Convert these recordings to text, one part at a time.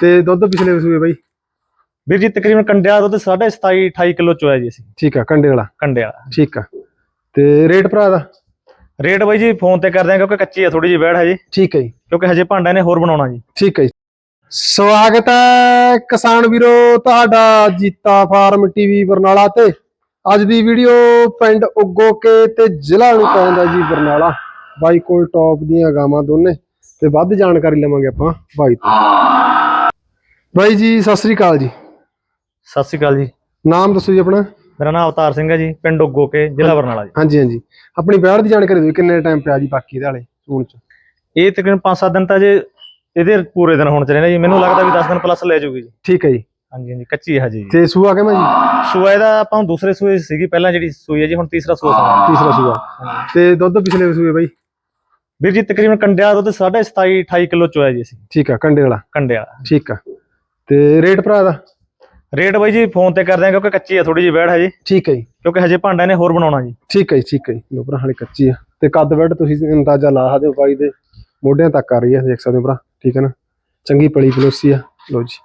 ਤੇ ਦੁੱਧ ਪਿਛਲੇ ਸੂਏ ਬਾਈ? ਵੀਰ ਜੀ ਤਕਰੀਬਨ ਕੰਡਿਆ ਦੁੱਧ 27 28 ਕਿਲੋ ਚੋਇਆ ਜੀ ਅਸੀਂ। ਠੀਕ ਆ ਕੰਡੇ ਵਾਲਾ। ਕੰਡੇ ਵਾਲਾ ਠੀਕ ਆ। ਤੇ ਰੇਟ ਭਰਾ ਦਾ? ਰੇਟ ਬਾਈ ਜੀ ਫੋਨ ਤੇ ਕਰਦੇ ਆ ਕਿਉਂਕਿ ਕੱਚੀ ਆ ਥੋੜੀ ਜਿਹੀ ਬੈੜ ਹੈ ਜੀ। ਠੀਕ ਹੈ ਜੀ। ਕਿਉਂਕਿ ਹਜੇ ਭਾਂਡਾ ਨੇ ਹੋਰ ਬਣਾਉਣਾ ਜੀ। ਠੀਕ ਹੈ ਜੀ। ਸਵਾਗਤ ਹੈ ਕਿਸਾਨ ਵੀਰੋ ਤੁਹਾਡਾ ਜੀਤਾ ਫਾਰਮ ਟੀਵੀ ਬਰਨਾਲਾ ਤੇ। ਅੱਜ ਦੀ ਵੀਡੀਓ ਪਿੰਡ ਉੱਗੋ ਕੇ ਤੇ ਜ਼ਿਲ੍ਹਾ ਨੂੰ ਪੈਂਦਾ ਜੀ ਬਰਨਾਲਾ। ਬਾਈ ਕੋਲ ਟੌਪ ਦੀਆਂ ਗਾਵਾਂ ਦੋਨੇ। ਤੇ ਵੱਧ ਜਾਣਕਾਰੀ ਲਵਾਂਗੇ ਆਪਾਂ ਬਾਈ ਤੋਂ। ਬਾਈ ਜੀ ਸਤਿ ਸ੍ਰੀ ਅਕਾਲ ਜੀ। ਸਤਿ ਸ਼੍ਰੀ ਅਕਾਲ ਜੀ। ਨਾਮ ਦੱਸੋ ਜੀ ਆਪਣਾ। ਮੇਰਾ ਨਾਮ ਅਵਤਾਰ ਸਿੰਘ ਹੈ ਜੀ ਪਿੰਡ ਉੱਗੋ ਕੇ ਜ਼ਿਲ੍ਹਾ ਬਰਨਾਲਾ ਜੀ। ਹਾਂਜੀ ਹਾਂਜੀ। ਆਪਣੀ ਬੈੜ ਦੀ ਜਾਣਕਾਰੀ ਦਿਓ ਕਿੰਨੇ ਟਾਈਮ ਪਿਆ ਜੀ ਬਾਕੀ ਇਹਦੇ ਵਾਲੇ ਸੂਣ ਚ? ਇਹ ਤਕਰੀਬਨ 5-7 ਦਿਨ ਤਾਂ ਜੇ ਇਹਦੇ ਪੂਰੇ ਦਿਨ ਹੋਣ ਚ ਰਹਿੰਦੇ ਜੀ। ਮੈਨੂੰ ਲੱਗਦਾ ਵੀ 10 ਦਿਨ ਪਲੱਸ ਲੈ ਜਾਊਗੀ ਜੀ। ਠੀਕ ਹੈ ਜੀ। ਹਾਂਜੀ ਹਾਂਜੀ। ਕੱਚੀ ਹੈ ਜੀ। ਤੇ ਸੂਆ ਕਿਵੇਂ ਜੀ? ਸੂਆ ਇਹਦਾ ਆਪਾਂ ਦੂਸਰੇ ਸੂਏ ਸੀਗੀ ਪਹਿਲਾਂ ਜਿਹੜੀ ਸੂਈ ਹੈ ਜੀ ਹੁਣ ਤੀਸਰਾ ਸੂਆ ਤੀਸਰਾ ਸੂਆ। ਤੇ ਦੁੱਧ ਪਿਛਲੇ ਸੂਏ ਬਾਈ? ਵੀਰ ਜੀ ਤਕਰੀਬਨ ਕੰਡਿਆ ਦੁੱਧ 27 28 ਕਿਲੋ ਚੋਇਆ ਜੀ ਅਸੀਂ। ਠੀਕ ਆ ਕੰਡੇ ਵਾਲਾ। ਕੰਡੇ ਵਾਲਾ। ਠੀਕ ਆ। ਤੇ ਰੇਟ ਭਰਾ ਦਾ? ਰੇਟ ਬਾਈ ਜੀ ਫੋਨ ਤੇ ਕਰਦੇ ਆ ਕਿਉਂਕਿ ਕੱਚੀ ਆ ਥੋੜੀ ਜਿਹੀ ਬੈੜ ਹੈ ਜੀ। ਠੀਕ ਹੈ ਜੀ। ਕਿਉਂਕਿ ਹਜੇ ਭਾਂਡਾ ਨੇ ਹੋਰ ਬਣਾਉਣਾ ਜੀ। ਠੀਕ ਹੈ ਜੀ ਠੀਕ ਹੈ ਜੀ। ਲੋ ਭਰਾ ਹਾਲੇ ਕੱਚੀ ਆ। ਤੇ ਕੱਦ ਬੈਡ ਤੁਸੀਂ ਅੰਦਾਜ਼ਾ ਲਾ ਸਕਦੇ ਹੋ ਬਾਈ ਦੇ। ਮੋਢਿਆਂ ਤੱਕ ਆ ਰਹੀ ਹੈ ਦੇਖ ਸਕਦੇ ਹੋ ਭਰਾ। ਠੀਕ ਹੈ ਨਾ? ਚੰਗੀ ਪਲੀ ਪਲੋਸੀ ਆ। ਲੋ ਜੀ।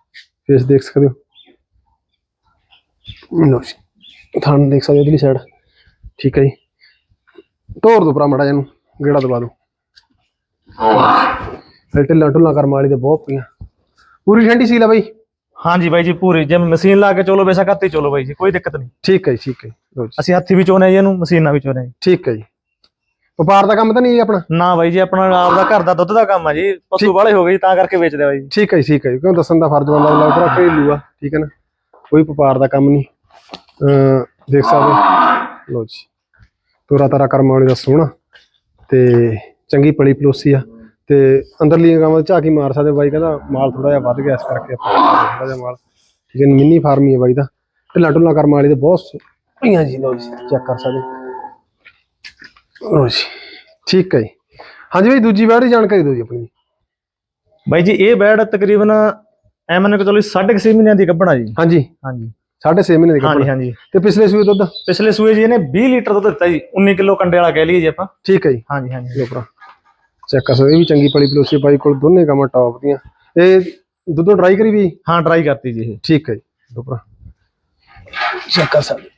ਫੇਸ ਦੇਖ ਸਕਦੇ ਹੋ। ਲੋ ਜੀ। ਥਾਂ ਦੇਖ ਸਕਦੇ ਹੋ ਇਧਰਲੀ ਸਾਈਡ ਠੀਕ ਹੈ ਜੀ। ਤੋੜ ਦੋ ਭਰਾ ਮੜਾ ਇਹਨੂੰ। ਗੇੜਾ ਦਬਾ ਦੋ ਫਿਰ ਢਿੱਲਾ ਢੁੱਲਾ ਕਰਮ ਵਾਲੀ ਤੇ ਬਹੁਤ ਪਈਆਂ। ਪੂਰੀ ਠੰਡੀ ਸੀ ਲੈ ਬਾਈ? ਹਾਂਜੀ ਬਾਈ ਜੀ ਪੂਰੀ। ਜੇ ਮਸ਼ੀਨ ਲਾ ਕੇ ਚਲੋ ਬੇਸ਼ੱਕ ਹੱਥੀ ਚਲੋ ਬਾਈ ਜੀ ਕੋਈ ਦਿੱਕਤ ਨਹੀਂ। ਠੀਕ ਹੈ ਜੀ ਠੀਕ ਹੈ ਜੀ, ਲਓ ਜੀ। ਅਸੀਂ ਹੱਥੀ ਵੀ ਚੋਨੇ ਜੀ ਇਹਨੂੰ ਮਸ਼ੀਨਾਂ ਵੀ ਚੋਨੇ ਜੀ। ਠੀਕ ਹੈ ਜੀ। ਵਪਾਰ ਦਾ ਕੰਮ ਤਾਂ ਨਹੀਂ ਜੀ ਆਪਣਾ? ਨਾ ਬਾਈ ਜੀ ਆਪਣਾ ਆਪ ਦਾ ਘਰ ਦਾ ਦੁੱਧ ਦਾ ਕੰਮ ਆ ਜੀ। ਪਸ਼ੂ ਵਾਲੇ ਹੋ ਗਏ ਜੀ ਤਾਂ ਕਰਕੇ ਵੇਚਦੇ ਆ ਬਾਈ ਜੀ। ਠੀਕ ਹੈ ਜੀ ਠੀਕ ਹੈ ਜੀ। ਕਿਉਂ ਦੱਸਣ ਦਾ ਫਰਜ਼ ਬਣਦਾ ਲੱਗ ਭਰਾ ਘਰੇਲੂ ਆ ਠੀਕ ਹੈ ਨਾ? ਕੋਈ ਵਪਾਰ ਦਾ ਕੰਮ ਨਹੀਂ। ਅਹ ਦੇਖ ਸਕਦੇ ਹੋ। ਲਓ ਜੀ। ਤੋਰਾ ਤਾਰਾ ਕਰਮ ਵਾਲੇ ਦਾ ਸੋਹਣਾ। ਤੇ ਚੰਗੀ ਪਲੀ ਪਲੋਸੀ ਆ ਤੇ ਅੰਦਰਲੀਆਂ ਗਾਵਾਂ ਝਾਕੀ ਮਾਰ ਸਕਦੇ ਬਾਈ ਕਹਿੰਦਾ ਮਾਲ ਥੋੜਾ ਜਿਹਾ ਵੱਧ ਗਿਆ ਇਸ ਕਰਕੇ ਥੋੜਾ ਜਿਹਾ ਮਾਲ। ਹੈ ਮਿੰਨੀ ਫਾਰਮ ਹੀ ਹੈ ਬਾਈ ਦਾ। ਢਿੱਲਾ ਢੁੱਲਾ ਕਰਮ ਵਾਲੀ ਦੇ ਬਹੁਤ ਪਈਆਂ ਜੀ ਲਓ ਜੀ ਚੈੱਕ ਕਰ ਸਕਦੇ। ਲਓ ਜੀ ਠੀਕ ਹੈ ਜੀ। ਹਾਂਜੀ ਬਾਈ ਦੂਜੀ ਵਾਰ ਦੀ ਜਾਣਕਾਰੀ ਦਿਓ ਜੀ ਆਪਣੀ। ਬਾਈ ਜੀ ਇਹ ਬੈਡ ਤਕਰੀਬਨ ਐ ਮੰਨ ਕੇ ਚਲੋ 6.5 ਮਹੀਨਿਆਂ ਦੀ ਗੱਭਣਾ ਜੀ। ਹਾਂਜੀ। ਹਾਂਜੀ। ਸਾਢੇ ਛੇ ਮਹੀਨੇ ਦੀ ਹਾਂਜੀ ਹਾਂਜੀ। ਤੇ ਪਿਛਲੇ ਸੂਏ ਦੁੱਧ? ਪਿਛਲੇ ਸੂਏ ਜੀ ਇਹਨੇ 20 ਲੀਟਰ ਦੁੱਧ ਦਿੱਤਾ ਜੀ 19 ਕਿਲੋ ਕੰਡੇ ਵਾਲਾ ਕਹਿ ਲਈਏ ਜੀ ਆਪਾਂ। ਠੀਕ ਹੈ ਜੀ। ਹਾਂਜੀ ਹਾਂਜੀ। ਲੋ ਭਰਾ। ਚੈੱਕ ਕਰ ਸਕਦੇ ਵੀ ਚੰਗੀ ਪਲੀ ਪਲੋਸੀ ਬਾਈ ਕੋਲ ਦੋਨੇ ਗਾਵਾਂ ਟੌਪ ਦੀਆਂ। ਇਹ ਦੁੱਧੋਂ ਡਰਾਈ ਕਰੀ ਵੀ? ਹਾਂ ਟਰਾਈ ਕਰਤੀ ਜੀ ਇਹ। ਠੀਕ ਹੈ ਜੀ ਲੋ ਚੈੱਕ ਕਰ ਸਕਦੇ।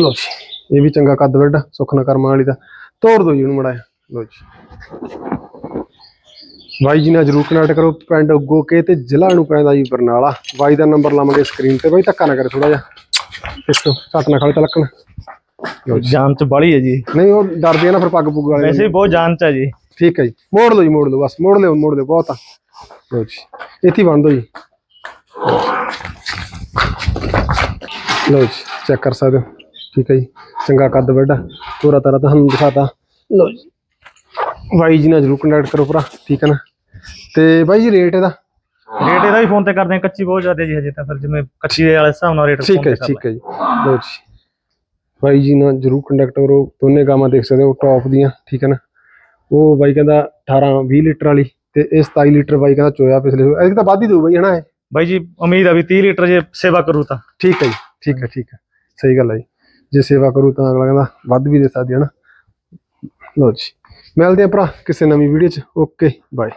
ਲਓ ਜੀ ਇਹ ਵੀ ਚੰਗਾ ਕੱਦ ਵੱਡਾ ਸੁੱਖ ਨਾ ਕਰਮਾਂ ਵਾਲੀ ਦਾ। ਤੋੜ ਦੋ ਜੀ ਉਹਨੂੰ ਮੜਾ ਲੋ ਜੀ। ਬਾਈ ਜੀ ਨਾਲ ਜਰੂਰ ਕਨੈਕਟ ਕਰੋ ਪਿੰਡ ਉੱਗੋ ਕੇ ਤੇ ਜ਼ਿਲ੍ਹਾ ਨੂੰ ਪੈਂਦਾ ਜੀ ਬਰਨਾਲਾ। ਬਾਈ ਦਾ ਨੰਬਰ ਲਾਵਾਂਗੇ ਸਕਰੀਨ ਤੇ। ਬਾਈ ਧੱਕਾ ਨਾ ਕਰੇ ਥੋੜਾ ਜਿਹਾ। ਦੇਖੋ ਝੱਟ ਨਾ ਖਾਲੇ ਤਲਕਣ ਜਾਨ ਚ ਬਾਲੀ ਹੈ ਜੀ। ਨਹੀਂ ਉਹ ਡਰਦੇ ਆ ਨਾ ਫਿਰ ਪੱਗ ਪੁੱਗ ਵਾਲੇ ਵੈਸੇ ਵੀ ਬਹੁਤ ਜਾਨ ਚ ਹੈ ਜੀ। ਠੀਕ ਹੈ ਜੀ। ਮੋੜ ਲਓ ਜੀ ਮੋੜ ਲਓ ਬਸ ਮੋੜ ਲਿਓ ਮੋੜ ਲਿਓ ਬਹੁਤ ਆ। ਲਓ ਜੀ ਇੱਥੇ ਦੋ ਜੀ। ਲਓ ਜੀ ਚੈੱਕ ਕਰ ਸਕਦੇ ਹੋ। ਠੀਕ ਹੈ ਜੀ ਚੰਗਾ ਕੱਦ ਵੱਡਾ ਪੂਰਾ ਤਰ੍ਹਾਂ ਤੁਹਾਨੂੰ ਦਿਖਾਤਾ। ਲਓ ਜੀ ਬਾਈ ਜੀ ਨਾਲ ਜਰੂਰ ਕੰਟੈਕਟ ਕਰੋ ਭਰਾ ਠੀਕ ਹੈ ਨਾ? ਤੇ ਬਾਈ ਜੀ ਰੇਟ ਇਹਦਾ? ਰੇਟ ਇਹਦਾ ਵੀ ਫੋਨ ਤੇ ਕਰਦੇ ਆ ਕੱਚੀ ਬਹੁਤ ਜ਼ਿਆਦਾ ਜੀ ਹਜੇ ਤਾਂ ਫਿਰ ਜਿਵੇਂ ਕੱਚੀ ਦੇ ਵਾਲੇ ਹਿਸਾਬ ਨਾਲ ਰੇਟ ਠੀਕ ਹੈ ਠੀਕ ਹੈ ਜੀ। ਲਓ ਜੀ ਬਾਈ ਜੀ ਨਾਲ ਜਰੂਰ ਕੰਟੈਕਟ ਕਰੋ ਦੋਨੇ ਗਾਵਾਂ ਦੇਖ ਸਕਦੇ ਹੋ ਟੌਪ ਦੀਆਂ ਠੀਕ ਹੈ ਨਾ? ਉਹ ਬਾਈ ਕਹਿੰਦਾ 18 20 ਲੀਟਰ ਵਾਲੀ ਤੇ ਇਹ 27 ਲੀਟਰ ਬਾਈ ਕਹਿੰਦਾ ਚੋਇਆ ਪਿਛਲੇ ਇਹ ਤਾਂ ਵੱਧ ਹੀ ਦਊ ਬਾਈ ਹਨਾ ਇਹ? ਬਾਈ ਜੀ ਉਮੀਦ ਆ ਵੀ 30 ਲੀਟਰ ਜੇ ਸੇਵਾ ਕਰੂ ਤਾਂ। ਠੀਕ ਹੈ ਜੀ ਠੀਕ ਹੈ ਠੀਕ ਹੈ ਸਹੀ ਗੱਲ ਹੈ ਜੀ। ਜੇ ਸੇਵਾ ਕਰੂ ਤਾਂ ਅਗਲਾ ਕਹਿੰਦਾ ਵੱਧ ਵੀ ਦੇ ਸਕਦੀ ਹੈ ਨਾ ਲਓ ਜੀ। ਮਿਲਦੇ ਆ ਭਰਾ ਕਿਸੇ ਨਵੀਂ ਵੀਡੀਓ 'ਚ। Okay bye